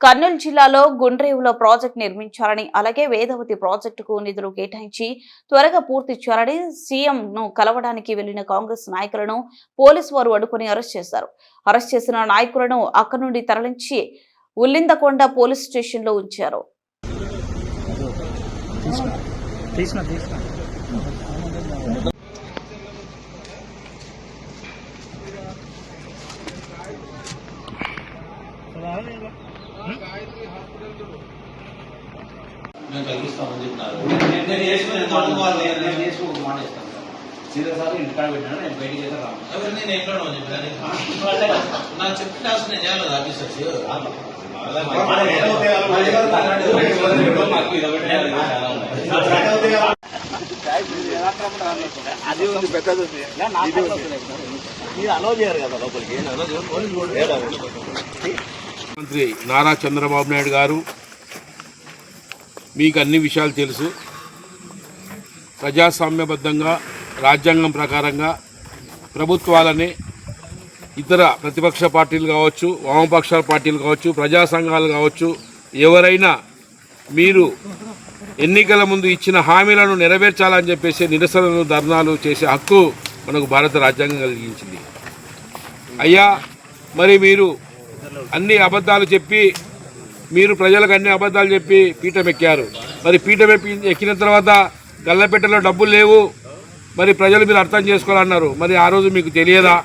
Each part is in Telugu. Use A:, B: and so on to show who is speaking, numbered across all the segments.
A: కర్నూలు జిల్లాలో గుండ్రేవులో ప్రాజెక్టు నిర్మించాలని అలాగే వేదవతి ప్రాజెక్టుకు నిధులు కేటాయించి త్వరగా పూర్తి చేయాలని సీఎంను కలవడానికి వెళ్ళిన కాంగ్రెస్ నాయకులను పోలీసు వారు అడుకుని అరెస్ట్ చేశారు. అరెస్ట్ చేసిన నాయకులను అక్కడి నుండి తరలించి ఉల్లిందకొండ పోలీస్ స్టేషన్లో ఉంచారు.
B: మేము కలిగిస్తామని చెప్పినారు.
C: నేను- నేను చేసుకుని
B: నేను
C: మాట ఇస్తాను సార్ సీదా సార్ ఇంటికాడ పెట్టినాను నేను బయటికి అయితే రాను.
B: ఎవరు? నేను ఎక్కడో చెప్పాను నాకు చెప్పిన టాస్క్ నేను చేయాలి ఆఫీసర్స్?
C: అది ఉంది పెద్దది ఉంది. ఇది అలో చేయరు కదా లోపలికి.
D: ముఖ్యమంత్రి నారా చంద్రబాబు నాయుడు గారు మీకు అన్ని విషయాలు తెలుసు. ప్రజాస్వామ్యబద్ధంగా రాజ్యాంగం ప్రకారంగా ప్రభుత్వాలని ఇతర ప్రతిపక్ష పార్టీలు కావచ్చు వామపక్ష పార్టీలు కావచ్చు ప్రజా సంఘాలు కావచ్చు ఎవరైనా మీరు ఎన్నికల ముందు ఇచ్చిన హామీలను నెరవేర్చాలని చెప్పేసి నిరసనలు ధర్నాలు చేసే హక్కు మనకు భారత రాజ్యాంగం కలిగించింది. అయ్యా మరి మీరు అన్ని అబద్ధాలు చెప్పి మీరు ప్రజలకు అన్ని అబద్ధాలు చెప్పి పీఠం ఎక్కారు. మరి పీఠం ఎప్పి ఎక్కిన తర్వాత గల్లపెట్టలో డబ్బులు లేవు. మరి ప్రజలు మీరు అర్థం చేసుకోవాలన్నారు. మరి ఆ రోజు మీకు తెలియదా?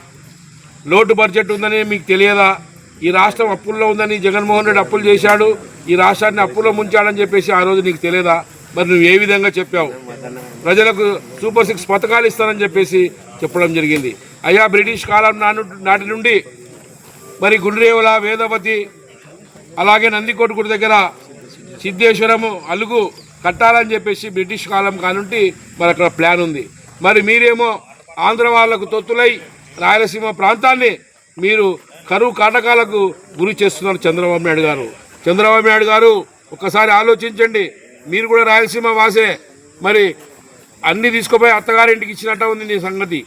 D: లోటు బడ్జెట్ ఉందని మీకు తెలియదా? ఈ రాష్ట్రం అప్పుల్లో ఉందని జగన్మోహన్ రెడ్డి అప్పులు చేశాడు. ఈ రాష్ట్రాన్ని అప్పుల్లో ముంచాడని చెప్పేసి ఆ రోజు నీకు తెలియదా? మరి నువ్వు ఏ విధంగా చెప్పావు? ప్రజలకు సూపర్ సిక్స్ పథకాలు ఇస్తానని చెప్పేసి చెప్పడం జరిగింది. అయ్యా బ్రిటిష్ కాలం నాటి నుండి మరి గుండ్రేవుల వేదవతి అలాగే నందికోట గుడి దగ్గర సిద్ధేశ్వరము అలుగు కట్టాలని చెప్పేసి బ్రిటిష్ కాలం కానుంటి మరి అక్కడ ప్లాన్ ఉంది. మరి మీరేమో ఆంధ్ర వాళ్ళకు తొత్తులై రాయలసీమ ప్రాంతాన్ని మీరు కరువు కాటకాలకు గురి చేస్తున్నారు చంద్రబాబు నాయుడు గారు. చంద్రబాబు నాయుడు గారు ఒక్కసారి ఆలోచించండి. మీరు కూడా రాయలసీమ వాసే. మరి అన్నీ తీసుకుపోయి అత్తగారింటికి ఇచ్చినట్టు ఉంది నీ సంగతి.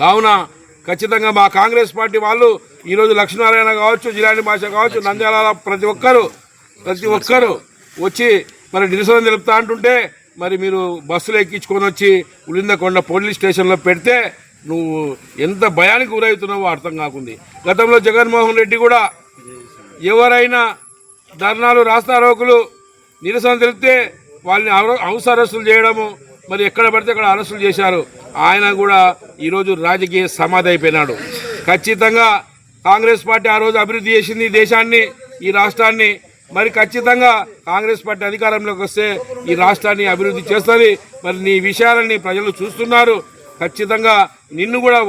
D: కావున ఖచ్చితంగా మా కాంగ్రెస్ పార్టీ వాళ్ళు ఈరోజు లక్ష్మీనారాయణ కావచ్చు జిలాని భాష కావచ్చు నంద్యాల ప్రతి ఒక్కరు ప్రతి ఒక్కరు వచ్చి మరి నిరసన తెలుపుతా అంటుంటే మరి మీరు బస్సులు ఎక్కించుకొని వచ్చి ఉలిందకొండ పోలీస్ స్టేషన్లో పెడితే నువ్వు ఎంత భయానికి గురవుతున్నావో అర్థం కాకుంది. గతంలో జగన్మోహన్ రెడ్డి కూడా ఎవరైనా ధర్నాలు రాస్తారోకులు నిరసన తెలిపితే వాళ్ళని అవ- చేయడము మరి ఎక్కడ పడితే అక్కడ అరెస్టులు చేశారు. ఆయన కూడా ఈరోజు రాజకీయ సమాధి అయిపోయినాడు. ఖచ్చితంగా కాంగ్రెస్ పార్టీ ఆ రోజు అభివృద్ధి చేసింది ఈ దేశాన్ని ఈ రాష్ట్రాన్ని. మరి ఖచ్చితంగా కాంగ్రెస్ పార్టీ అధికారంలోకి వస్తే ఈ రాష్ట్రాన్ని అభివృద్ధి చేస్తుంది. మరి నీ విషయాలని ప్రజలు చూస్తున్నారు. ఖచ్చితంగా నిన్ను కూడా